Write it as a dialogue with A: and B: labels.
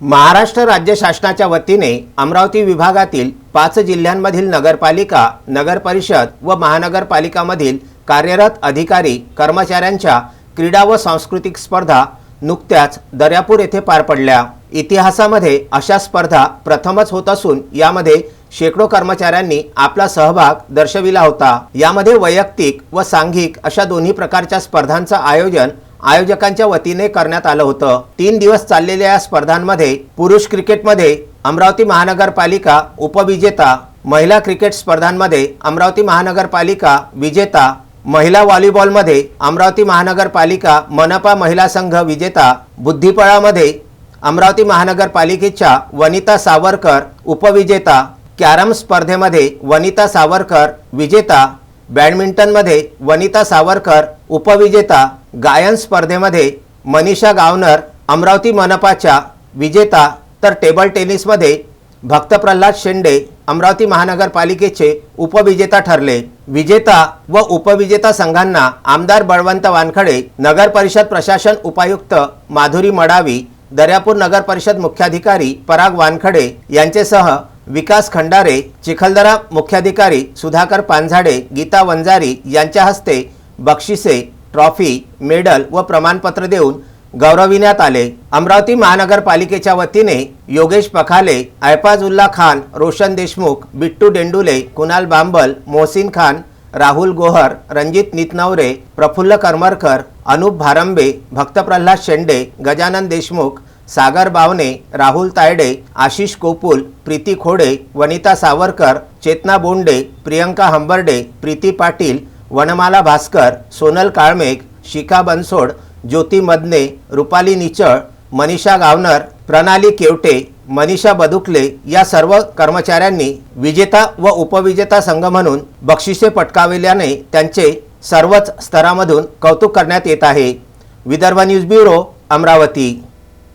A: महाराष्ट्र राज्य शासनाच्या वतीने अमरावती विभागातील पाच जिल्ह्यांमधील नगरपालिका नगरपरिषद व महानगरपालिकामधील कार्यरत अधिकारी कर्मचाऱ्यांच्या क्रीडा व सांस्कृतिक स्पर्धा नुकत्याच दर्यापूर येथे पार पडल्या. इतिहासामध्ये अशा स्पर्धा प्रथमच होत असून यामध्ये शेकडो कर्मचाऱ्यांनी आपला सहभाग दर्शविला होता. यामध्ये वैयक्तिक व सांघिक अशा दोन्ही प्रकारच्या स्पर्धांचं आयोजन आयोजकांच्या वतीने करण्यात आलं होतं. तीन दिवस चाललेल्या या स्पर्धांमध्ये पुरुष क्रिकेटमध्ये अमरावती महानगरपालिका उपविजेता महिला क्रिकेट स्पर्धांमध्ये अमरावती महानगरपालिका विजेता महिला व्हॉलीबॉलमध्ये अमरावती महानगरपालिका मनपा महिला संघ विजेता बुद्धिबळामध्ये अमरावती महानगरपालिकेच्या वनिता सावरकर उपविजेता कॅरम स्पर्धेमध्ये वनिता सावरकर विजेता बॅडमिंटनमध्ये वनिता सावरकर उपविजेता गायन स्पर्धेमध्ये मनीषा गावनर अमरावती मनपाच्या विजेता तर टेबल टेनिसमध्ये भक्त प्रल्हाद शेंडे अमरावती महानगरपालिकेचे उपविजेता ठरले. विजेता व उपविजेता संघांना आमदार बळवंत वानखडे नगर परिषद प्रशासन उपायुक्त माधुरी मडावी दर्यापूर नगर परिषद मुख्याधिकारी पराग वानखडे यांचेसह विकास खंडारे चिखलदरा मुख्याधिकारी सुधाकर पानझाडे गीता वंजारी यांच्या हस्ते बक्षिसे ट्रॉफी मेडल व प्रमाणपत्र देऊन गौरविण्यात आले. अमरावती महानगरपालिकेच्या वतीने योगेश पखाले ऐपाजुल्ला खान रोशन देशमुख बिट्टू डेंडुले कुणाल बांबल मोहसिन खान राहुल गोहर रणजित नितनवरे प्रफुल्ल करमरकर अनुप भारंबे भक्त प्रल्हाद शेंडे गजानन देशमुख सागर बावने राहुल तायडे आशिष कोपुल प्रीती खोडे वनिता सावरकर चेतना बोंडे प्रियंका हंबर्डे प्रीती पाटील वनमाला भास्कर सोनल काळमेघ शिखा बनसोड ज्योती मदने रुपाली निचळ मनीषा गावनर प्रणाली केवटे मनीषा बदुकले या सर्व कर्मचाऱ्यांनी विजेता व उपविजेता संघ म्हणून बक्षिसे पटकाविल्याने त्यांचे सर्वच स्तरामधून कौतुक करण्यात येत आहे. Vidarbha news bureau Amravati.